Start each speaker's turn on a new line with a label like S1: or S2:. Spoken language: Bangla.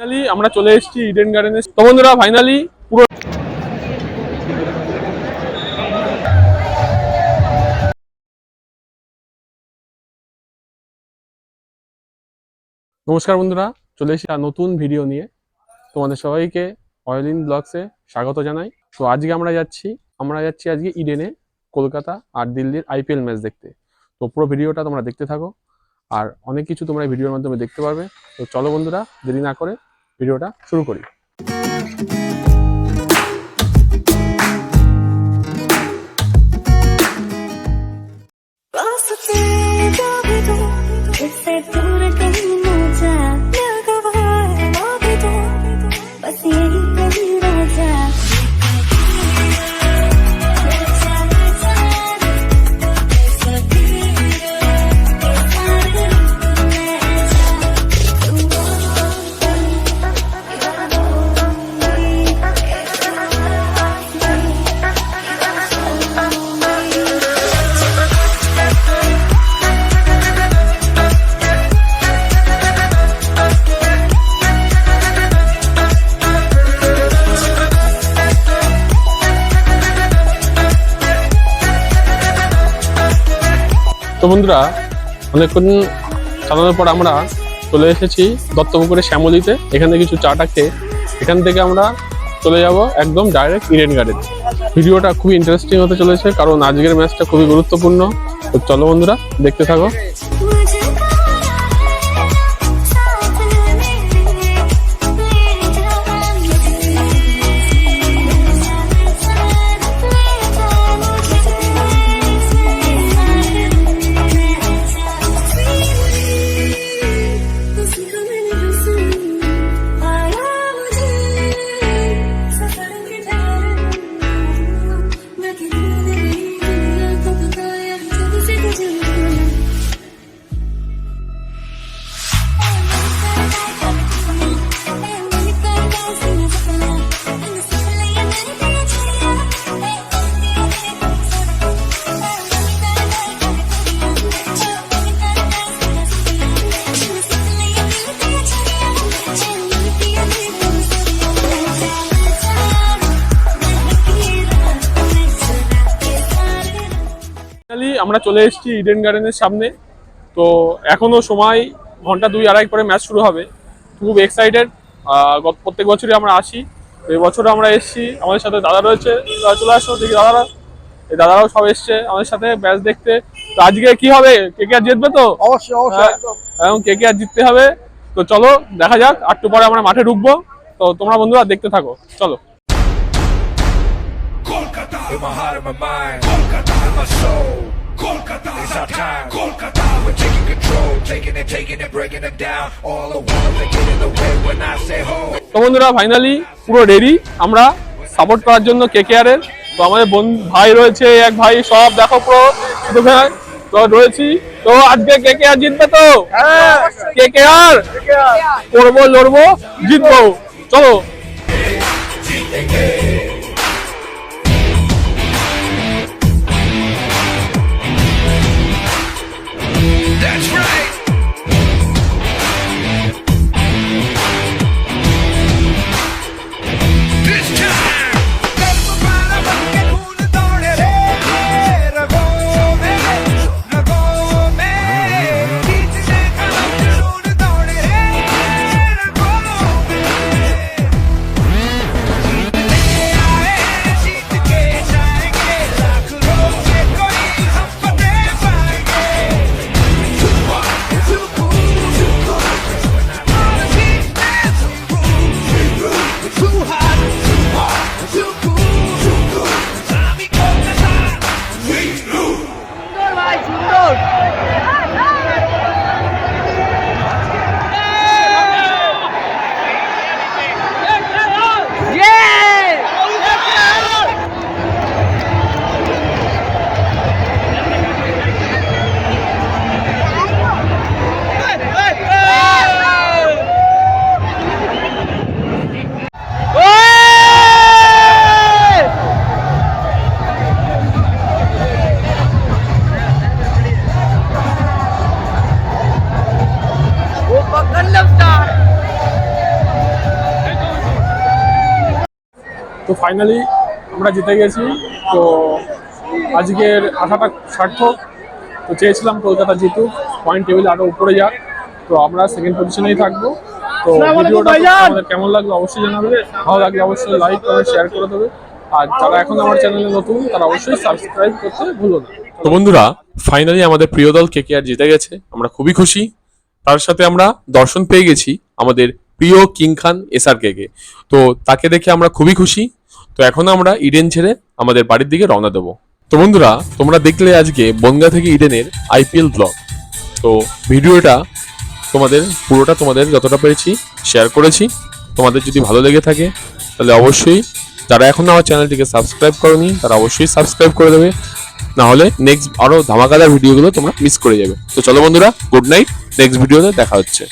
S1: ফাইনালি আমরা চলে এসেছি ইডেন গার্ডেনে তো বন্ধুরা ফাইনালি পুরো নমস্কার বন্ধুরা, চলে এসেছি নতুন ভিডিও নিয়ে। তোমাদের সবাইকে অয়েল অয়েলিন ব্লগসে স্বাগত জানাই। তো আজকে আমরা যাচ্ছি আমরা যাচ্ছি আজকে ইডেনে কলকাতা আর দিল্লির আইপিএল ম্যাচ দেখতে। তো পুরো ভিডিওটা তোমরা দেখতে থাকো। আর অনেক কিছু তোমরা ভিডিওর মাধ্যমে দেখতে পারবে। তো চলো বন্ধুরা, দেরি না করে ভিডিওটা শুরু করি। তো বন্ধুরা অনেকক্ষণ চালানোর পর আমরা চলে এসেছি দত্তপুকুরে শ্যামলিতে। এখানে কিছু চা টাকে এখান থেকে আমরা চলে যাব একদম ডাইরেক্ট ইডেন গার্ডেন ভিডিওটা খুবই ইন্টারেস্টিং হতে চলেছে, কারণ আজকের ম্যাচটা খুবই গুরুত্বপূর্ণ। তো চলো বন্ধুরা, দেখতে থাকো। ফাইনালি আমরা চলে এসেছি ইডেন গার্ডেনের সামনে। তো এখনও সময় ঘণ্টা দুই আড়াই পরে ম্যাচ শুরু হবে। খুব এক্সাইটেড প্রত্যেক বছরই আমরা আসি। তো এই বছর আমরা এসেছি। আমাদের সাথে দাদা রয়েছে। দাদা চলে আসো দেখি দাদারা। এই দাদারাও সব এসছে আমাদের সাথে ম্যাচ দেখতে। তো আজকে কি হবে? কে কে আর জিতবে তো?
S2: অবশ্যই অবশ্যই
S1: হ্যাঁ, এবং কে কে আর জিততে হবে? তো চলো দেখা যাক। একটু পরে আমরা মাঠে ঢুকবো। তো তোমরা বন্ধুরা দেখতে থাকো। চলো।
S3: In my heart and my mind. Kolkata in my soul. Kolkata is our time. Kolkata, we're taking control, taking it, taking it, breaking it down. All the walls that get in the way when I say ho.
S1: তো বন্ধুরা ফাইনালি পুরো রেডি আমরা সাপোর্ট করার জন্য কে কে আর এর তো আমাদের বোন ভাই রয়েছে এক ভাই সব দেখো পুরো তো রয়েছি তো আজকে কে কে আর জিতবে তো
S2: হ্যাঁ,
S1: কে কে আর করব লড়বো জিতবো চলো
S3: তো ফাইনালি আমরা জিতে গেছি। তো আজকের আশাটা সার্থক। তো চেয়েছিলাম কলকাতা জিতুক পয়েন্ট টেবিল আরও উপরে যাক। তো আমরা সেকেন্ড পজিশনেই থাকব। তো ভিডিওটা আমাদের কেমন লাগল অবশ্যই জানাবে। ভালো লাগলে অবশ্যই লাইক করে শেয়ার করে দেবে। আর যারা এখন আমার চ্যানেলে নতুন তারা অবশ্যই সাবস্ক্রাইব করতে ভুলো না। তো বন্ধুরা ফাইনালি আমাদের প্রিয় দল কে আর জিতে গেছে। আমরা খুবই খুশি। তার সাথে আমরা দর্শন পেয়ে গেছি আমাদের প্রিয় কিং খান এসআর কে কে। তো তাকে দেখে আমরা খুবই খুশি। তো এখন আমরা ইডেন ছেড়ে আমাদের বাড়ির দিকে রওনা দেবো। তো বন্ধুরা, তোমরা দেখলে আজকে বনগা থেকে ইডেনের আইপিএল ব্লগ তো ভিডিওটা তোমাদের, পুরোটা তোমাদের যতটা পেরেছি শেয়ার করেছি। তোমাদের যদি ভালো লেগে থাকে, তাহলে অবশ্যই যারা এখন আমার চ্যানেলটিকে সাবস্ক্রাইব করনি, তারা অবশ্যই সাবস্ক্রাইব করে দেবে। না হলে নেক্সট আরও ধামাকাদার ভিডিওগুলো তোমরা মিস করে যাবে। তো চলো বন্ধুরা গুড নাইট নেক্সট ভিডিওতে দেখা হচ্ছে।